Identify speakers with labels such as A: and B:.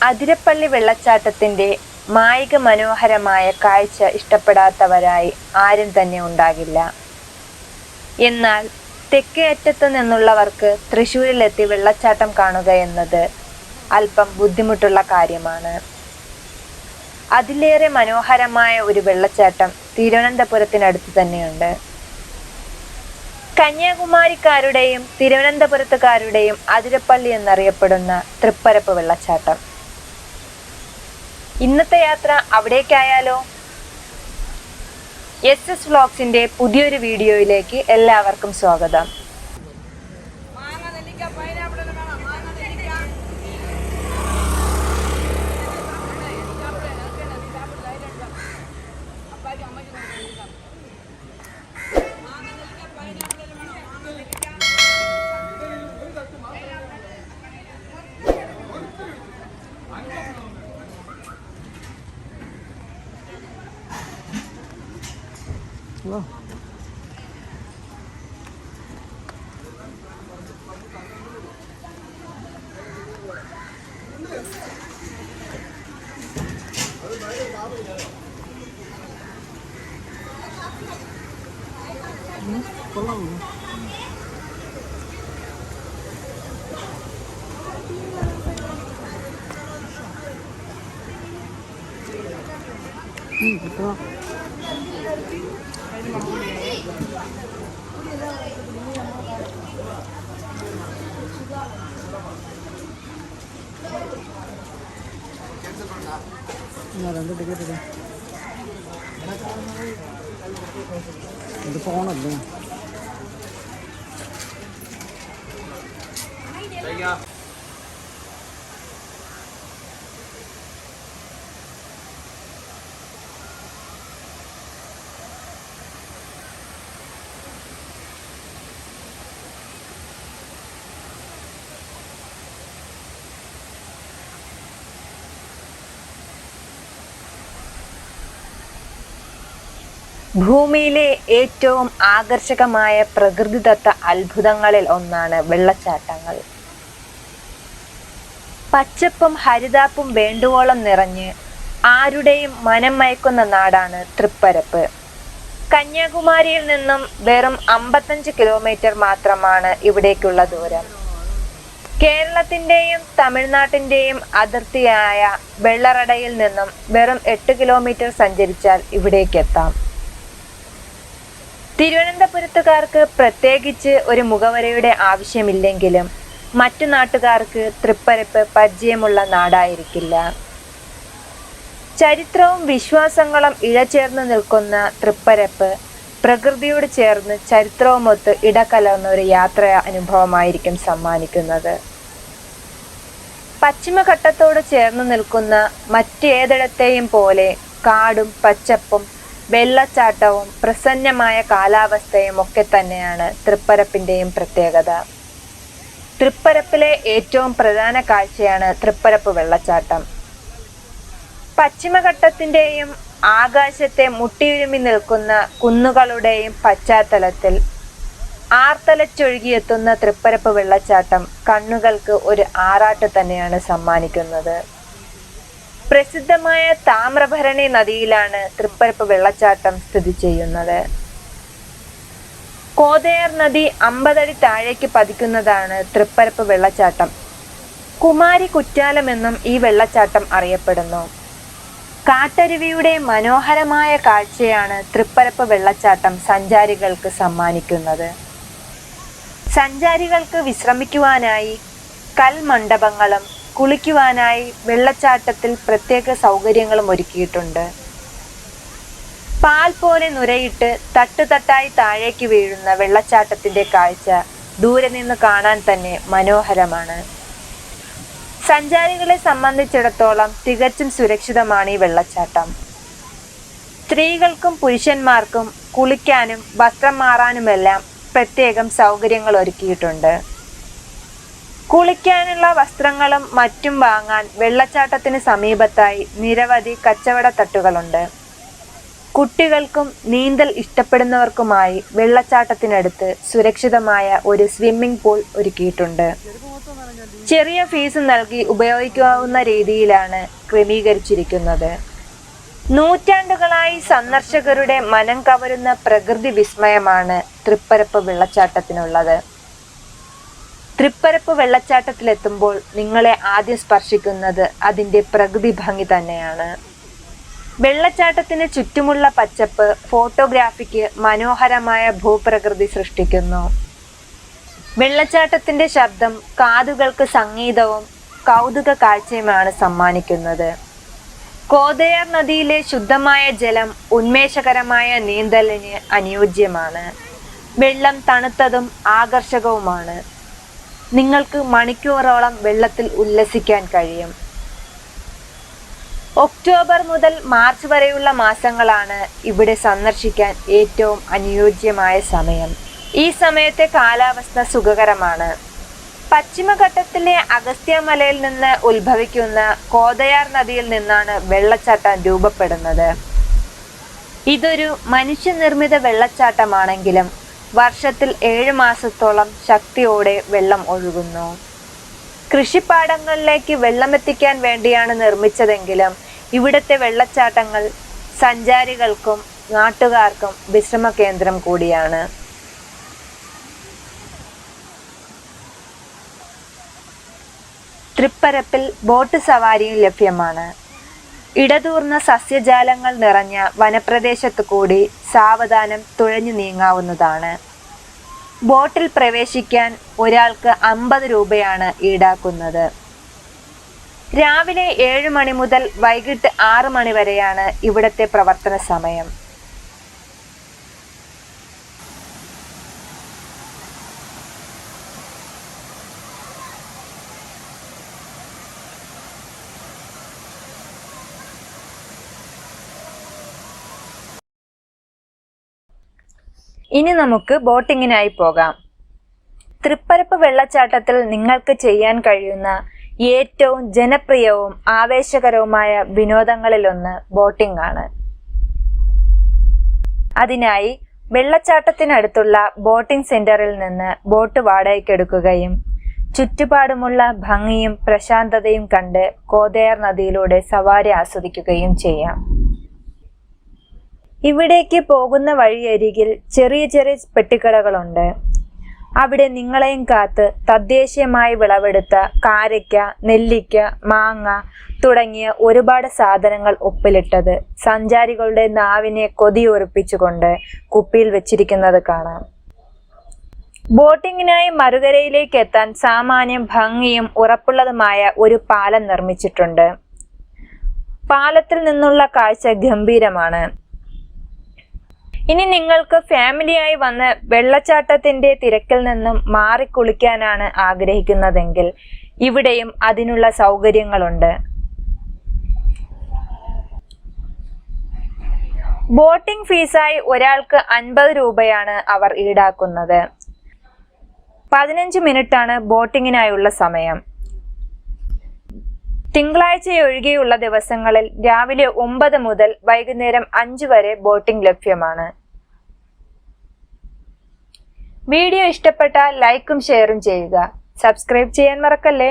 A: അതിരപ്പള്ളി വെള്ളച്ചാട്ടത്തിന്റെ മായിക മനോഹരമായ കാഴ്ച ഇഷ്ടപ്പെടാത്തവരായി ആരും തന്നെ ഉണ്ടാകില്ല. എന്നാൽ തെക്കേ അറ്റത്തു നിന്നുള്ളവർക്ക് തൃശ്ശൂരിലെത്തി വെള്ളച്ചാട്ടം കാണുക എന്നത് അല്പം ബുദ്ധിമുട്ടുള്ള കാര്യമാണ്. അതിലേറെ മനോഹരമായ ഒരു വെള്ളച്ചാട്ടം തിരുവനന്തപുരത്തിനടുത്ത് തന്നെയുണ്ട്. കന്യാകുമാരിക്കാരുടെയും തിരുവനന്തപുരത്തുകാരുടെയും അതിരപ്പള്ളി എന്നറിയപ്പെടുന്ന തൃപ്പരപ്പ് വെള്ളച്ചാട്ടം. ഇന്നത്തെ യാത്ര അവിടേക്കായാലോ? എസ് എസ് വ്ളോഗ്സിന്റെ പുതിയൊരു വീഡിയോയിലേക്ക് എല്ലാവർക്കും സ്വാഗതം.
B: രണ്ട് ടിക്കറ്റ് ഇത് ഫോണല്ലേ
A: ഭൂമിയിലെ ഏറ്റവും ആകർഷകമായ പ്രകൃതിദത്ത അത്ഭുതങ്ങളിൽ ഒന്നാണ് വെള്ളച്ചാട്ടങ്ങൾ. പച്ചപ്പും ഹരിതാപ്പും വേണ്ടുവോളം നിറഞ്ഞ് ആരുടെയും മനം മയക്കുന്ന നാടാണ് തൃപ്പരപ്പ്. കന്യാകുമാരിയിൽ നിന്നും വെറും അമ്പത്തഞ്ച് കിലോമീറ്റർ മാത്രമാണ് ഇവിടേക്കുള്ള ദൂരം. കേരളത്തിന്റെയും തമിഴ്നാട്ടിന്റെയും അതിർത്തിയായ വെള്ളറടയിൽ നിന്നും വെറും എട്ട് കിലോമീറ്റർ സഞ്ചരിച്ചാൽ ഇവിടേക്കെത്താം. തിരുവനന്തപുരത്തുകാർക്ക് പ്രത്യേകിച്ച് ഒരു മുഖവരയുടെ ആവശ്യമില്ലെങ്കിലും മറ്റു നാട്ടുകാർക്ക് തൃപ്പരപ്പ് പരിചയമുള്ള നാടായിരിക്കില്ല. ചരിത്രവും വിശ്വാസങ്ങളും ഇഴചേർന്ന് നിൽക്കുന്ന തൃപ്പരപ്പ് പ്രകൃതിയോട് ചേർന്ന് ചരിത്രവുമൊത്ത് ഇടകലർന്ന ഒരു യാത്ര അനുഭവമായിരിക്കും സമ്മാനിക്കുന്നത്. പശ്ചിമഘട്ടത്തോട് ചേർന്ന് നിൽക്കുന്ന മറ്റേതിടത്തെയും പോലെ കാടും പച്ചപ്പും വെള്ളച്ചാട്ടവും പ്രസന്നമായ കാലാവസ്ഥയും ഒക്കെ തന്നെയാണ് തൃപ്പരപ്പിന്റെയും പ്രത്യേകത. തൃപ്പരപ്പിലെ ഏറ്റവും പ്രധാന കാഴ്ചയാണ് തൃപ്പരപ്പ് വെള്ളച്ചാട്ടം. പശ്ചിമഘട്ടത്തിന്റെയും ആകാശത്തെ മുട്ടിയുരുമി നിൽക്കുന്ന കുന്നുകളുടെയും പശ്ചാത്തലത്തിൽ ആർത്തലച്ചൊഴുകിയെത്തുന്ന തൃപ്പരപ്പ് വെള്ളച്ചാട്ടം കണ്ണുകൾക്ക് ഒരു ആറാട്ട് തന്നെയാണ് സമ്മാനിക്കുന്നത്. പ്രസിദ്ധമായ താമ്രഭരണി നദിയിലാണ് തൃപ്പരപ്പ് വെള്ളച്ചാട്ടം സ്ഥിതി ചെയ്യുന്നത്. കോതയാർ നദി അമ്പതടി താഴേക്ക് പതിക്കുന്നതാണ് തൃപ്പരപ്പ് വെള്ളച്ചാട്ടം. കുമാരി കുറ്റാലം എന്നും ഈ വെള്ളച്ചാട്ടം അറിയപ്പെടുന്നു. കാട്ടരുവിയുടെ മനോഹരമായ കാഴ്ചയാണ് തൃപ്പരപ്പ് വെള്ളച്ചാട്ടം സഞ്ചാരികൾക്ക് സമ്മാനിക്കുന്നത്. സഞ്ചാരികൾക്ക് വിശ്രമിക്കുവാനായി കൽമണ്ഡപങ്ങളും കുളിക്കുവാനായി വെള്ളച്ചാട്ടത്തിൽ പ്രത്യേക സൗകര്യങ്ങളും ഒരുക്കിയിട്ടുണ്ട്. പാൽ പോലെ നുരയിട്ട് തട്ടുതട്ടായി താഴേക്ക് വീഴുന്ന വെള്ളച്ചാട്ടത്തിന്റെ കാഴ്ച ദൂരെ നിന്ന് കാണാൻ തന്നെ മനോഹരമാണ്. സഞ്ചാരികളെ സംബന്ധിച്ചിടത്തോളം തികച്ചും സുരക്ഷിതമാണ് ഈ വെള്ളച്ചാട്ടം. സ്ത്രീകൾക്കും പുരുഷന്മാർക്കും കുളിക്കാനും വസ്ത്രം മാറാനുമെല്ലാം പ്രത്യേകം സൗകര്യങ്ങൾ ഒരുക്കിയിട്ടുണ്ട്. കുളിക്കാനുള്ള വസ്ത്രങ്ങളും മറ്റും വാങ്ങാൻ വെള്ളച്ചാട്ടത്തിന് സമീപത്തായി നിരവധി കച്ചവട തട്ടുകളുണ്ട് കുട്ടികൾക്കും നീന്തൽ ഇഷ്ടപ്പെടുന്നവർക്കുമായി വെള്ളച്ചാട്ടത്തിനടുത്ത് സുരക്ഷിതമായ ഒരു സ്വിമ്മിംഗ് പൂൾ ഒരുക്കിയിട്ടുണ്ട്. ചെറിയ ഫീസ് നൽകി ഉപയോഗിക്കാവുന്ന രീതിയിലാണ് ക്രമീകരിച്ചിരിക്കുന്നത്. നൂറ്റാണ്ടുകളായി സന്ദർശകരുടെ മനം കവരുന്ന പ്രകൃതി വിസ്മയമാണ് തൃപ്പരപ്പ് വെള്ളച്ചാട്ടത്തിനുള്ളത്. തൃപ്പരപ്പ് വെള്ളച്ചാട്ടത്തിലെത്തുമ്പോൾ നിങ്ങളെ ആദ്യം സ്പർശിക്കുന്നത് അതിന്റെ പ്രകൃതി ഭംഗി തന്നെയാണ്. വെള്ളച്ചാട്ടത്തിന് ചുറ്റുമുള്ള പച്ചപ്പ് ഫോട്ടോഗ്രാഫിക്ക് മനോഹരമായ ഭൂപ്രകൃതി സൃഷ്ടിക്കുന്നു. വെള്ളച്ചാട്ടത്തിന്റെ ശബ്ദം കാതുകൾക്ക് സംഗീതവും കൗതുക കാഴ്ചയുമാണ് സമ്മാനിക്കുന്നത്. കോതയാർ നദിയിലെ ശുദ്ധമായ ജലം ഉന്മേഷകരമായ നീന്തലിന് അനുയോജ്യമാണ്. വെള്ളം തണുത്തതും ആകർഷകവുമാണ്. നിങ്ങൾക്ക് മണിക്കൂറോളം വെള്ളത്തിൽ ഉല്ലസിക്കാൻ കഴിയും. ഒക്ടോബർ മുതൽ മാർച്ച് വരെയുള്ള മാസങ്ങളാണ് ഇവിടെ സന്ദർശിക്കാൻ ഏറ്റവും അനുയോജ്യമായ സമയം. ഈ സമയത്തെ കാലാവസ്ഥ സുഖകരമാണ്. പശ്ചിമഘട്ടത്തിലെ അഗസ്ത്യമലയിൽ നിന്ന് ഉത്ഭവിക്കുന്ന കോതയാർ നദിയിൽ നിന്നാണ് വെള്ളച്ചാട്ടം രൂപപ്പെടുന്നത്. ഇതൊരു മനുഷ്യനിർമ്മിത വെള്ളച്ചാട്ടമാണെങ്കിലും വർഷത്തിൽ ഏഴു മാസത്തോളം ശക്തിയോടെ വെള്ളം ഒഴുകുന്നു. കൃഷിപ്പാടങ്ങളിലേക്ക് വെള്ളമെത്തിക്കാൻ വേണ്ടിയാണ് നിർമ്മിച്ചതെങ്കിലും ഇവിടുത്തെ വെള്ളച്ചാട്ടങ്ങൾ സഞ്ചാരികൾക്കും നാട്ടുകാർക്കും വിശ്രമ കേന്ദ്രം കൂടിയാണ്. തൃപ്പരപ്പിൽ ബോട്ട് സവാരിയും ലഭ്യമാണ്. ഇടതൂർന്ന സസ്യജാലങ്ങൾ നിറഞ്ഞ വനപ്രദേശത്തു കൂടി സാവധാനം തുഴഞ്ഞു നീങ്ങാവുന്നതാണ്. ബോട്ടിൽ പ്രവേശിക്കാൻ ഒരാൾക്ക് അമ്പത് രൂപയാണ് ഈടാക്കുന്നത്. രാവിലെ ഏഴ് മണി മുതൽ വൈകിട്ട് ആറ് മണി വരെയാണ് ഇവിടത്തെ പ്രവർത്തന സമയം. ഇനി നമുക്ക് ബോട്ടിങ്ങിനായി പോകാം. തൃപ്പരപ്പ് വെള്ളച്ചാട്ടത്തിൽ നിങ്ങൾക്ക് ചെയ്യാൻ കഴിയുന്ന ഏറ്റവും ജനപ്രിയവും ആവേശകരവുമായ വിനോദങ്ങളിലൊന്ന് ബോട്ടിംഗ് ആണ് അതിനായി വെള്ളച്ചാട്ടത്തിനടുത്തുള്ള ബോട്ടിംഗ് സെന്ററിൽ നിന്ന് ബോട്ട് വാടകയ്ക്കെടുക്കുകയും ചുറ്റുപാടുമുള്ള ഭംഗിയും പ്രശാന്തതയും കണ്ട് കോതയാർ നദിയിലൂടെ സവാരി ആസ്വദിക്കുകയും ചെയ്യാം. ഇവിടേക്ക് പോകുന്ന വഴിയരികിൽ ചെറിയ ചെറിയ പെട്ടിക്കടകളുണ്ട്. അവിടെ നിങ്ങളെയും കാത്ത് തദ്ദേശീയമായി വിളവെടുത്ത കാരയ്ക്ക നെല്ലിക്ക മാങ്ങ തുടങ്ങിയ ഒരുപാട് സാധനങ്ങൾ ഒപ്പിലിട്ടത് സഞ്ചാരികളുടെ നാവിനെ കൊതിയുറപ്പിച്ചുകൊണ്ട് കുപ്പിയിൽ വെച്ചിരിക്കുന്നത് കാണാം. ബോട്ടിങ്ങിനായി മറുകരയിലേക്ക് എത്താൻ സാമാന്യം ഭംഗിയും ഉറപ്പുള്ളതുമായ ഒരു പാലം നിർമ്മിച്ചിട്ടുണ്ട്. പാലത്തിൽ നിന്നുള്ള കാഴ്ച ഗംഭീരമാണ്. ഇനി നിങ്ങൾക്ക് ഫാമിലിയായി വന്ന് വെള്ളച്ചാട്ടത്തിന്റെ തിരക്കിൽ നിന്നും മാറി കുളിക്കാനാണ് ആഗ്രഹിക്കുന്നതെങ്കിൽ ഇവിടെയും അതിനുള്ള സൗകര്യങ്ങളുണ്ട്. ബോട്ടിംഗ് ഫീസായി ഒരാൾക്ക് അൻപത് രൂപയാണ് അവർ ഈടാക്കുന്നത്. പതിനഞ്ച് മിനിറ്റാണ് ബോട്ടിങ്ങിനായുള്ള സമയം. തിങ്കളാഴ്ച ഒഴികെയുള്ള ദിവസങ്ങളിൽ രാവിലെ ഒമ്പത് മുതൽ വൈകുന്നേരം അഞ്ച് വരെ ബോട്ടിംഗ് ലഭ്യമാണ്. വീഡിയോ ഇഷ്ടപ്പെട്ടാൽ ലൈക്കും ഷെയറും ചെയ്യുക. സബ്സ്ക്രൈബ് ചെയ്യാൻ മറക്കല്ലേ?